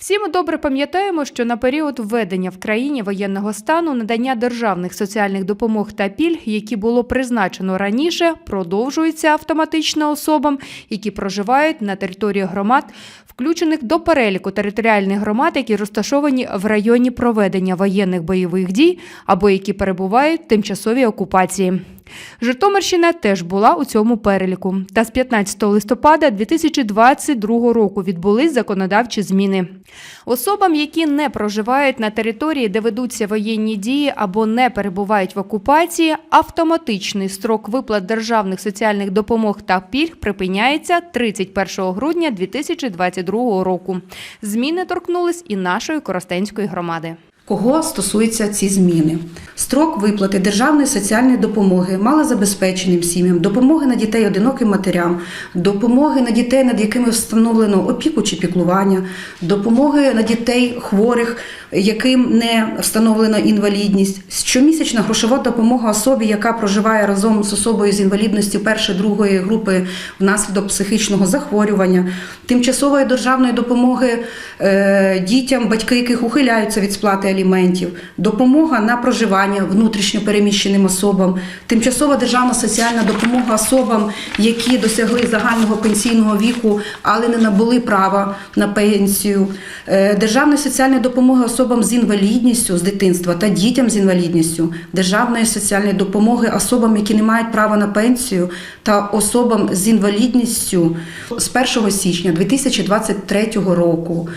Всі ми добре пам'ятаємо, що на період введення в країні воєнного стану надання державних соціальних допомог та пільг, які було призначено раніше, продовжується автоматично особам, які проживають на території громад, включених до переліку територіальних громад, які розташовані в районі проведення воєнних бойових дій або які перебувають в тимчасовій окупації. Житомирщина теж була у цьому переліку. Та з 15 листопада 2022 року відбулись законодавчі зміни. Особам, які не проживають на території, де ведуться воєнні дії або не перебувають в окупації, автоматичний строк виплат державних соціальних допомог та пільг припиняється 31 грудня 2022 року. Зміни торкнулись і нашої Коростенської громади. Кого стосуються ці зміни? Строк виплати державної соціальної допомоги малозабезпеченим сім'ям, допомоги на дітей одиноким матерям, допомоги на дітей, над якими встановлено опіку чи піклування, допомоги на дітей хворих, яким не встановлено інвалідність, щомісячна грошова допомога особі, яка проживає разом з особою з інвалідністю першої другої групи внаслідок психічного захворювання, тимчасової державної допомоги е, дітям, батьки яких ухиляються від сплати аліментів, допомога на проживання внутрішньо переміщеним особам, тимчасова державна соціальна допомога особам, які досягли загального пенсійного віку, але не набули права на пенсію, е, державна соціальна допомога особам з інвалідністю з дитинства та дітям з інвалідністю, державної соціальної допомоги особам, які не мають права на пенсію, та особам з інвалідністю з 1 січня 2023 року.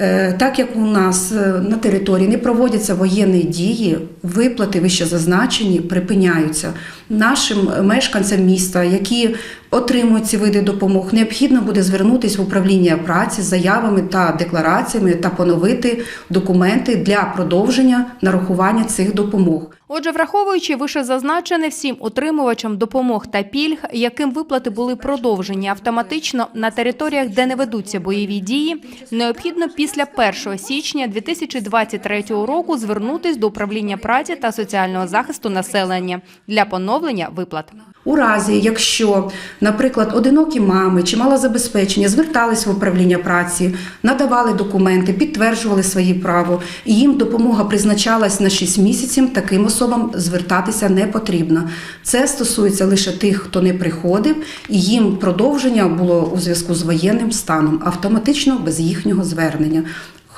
Е, Так як у нас е, на території не проводяться воєнні дії, виплати вище зазначені припиняються. Нашим мешканцям міста, які отримують ці види допомог, необхідно буде звернутися в управління праці з заявами та деклараціями та поновити документи для продовження нарахування цих допомог. Отже, враховуючи вище зазначене всім отримувачам допомог та пільг, яким виплати були продовжені автоматично на територіях, де не ведуться бойові дії, необхідно після 1 січня 2023 року звернутись до управління праці та соціального захисту населення для поновлення виплат. У разі, якщо, наприклад, одинокі мами чи малозабезпечені звертались в управління праці, надавали документи, підтверджували свої право, і їм допомога призначалась на 6 місяців, таким особам звертатися не потрібно. Це стосується лише тих, хто не приходив, і їм продовження було у зв'язку з воєнним станом, автоматично без їхнього звернення.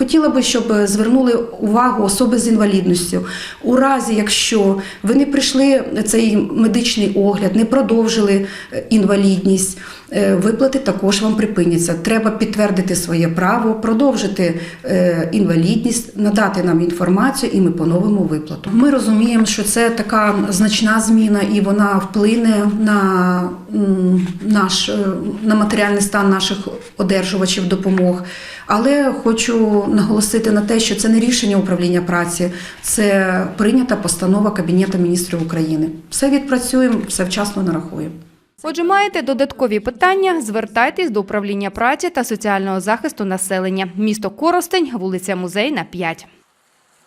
Хотіла би, щоб звернули увагу особи з інвалідністю. У разі, якщо ви не прийшли цей медичний огляд, не продовжили е, інвалідність, е, виплати також вам припиняться. Треба підтвердити своє право, продовжити е, інвалідність, надати нам інформацію, і ми поновимо виплату. Ми розуміємо, що це така значна зміна, і вона вплине на наш е, на матеріальний стан наших одержувачів допомог. Але хочу наголосити на те, що це не рішення управління праці, це прийнята постанова Кабінету міністрів України. Все відпрацюємо, все вчасно нарахуємо. Отже, маєте додаткові питання? Звертайтесь до управління праці та соціального захисту населення. Місто Коростень, вулиця Музейна, 5.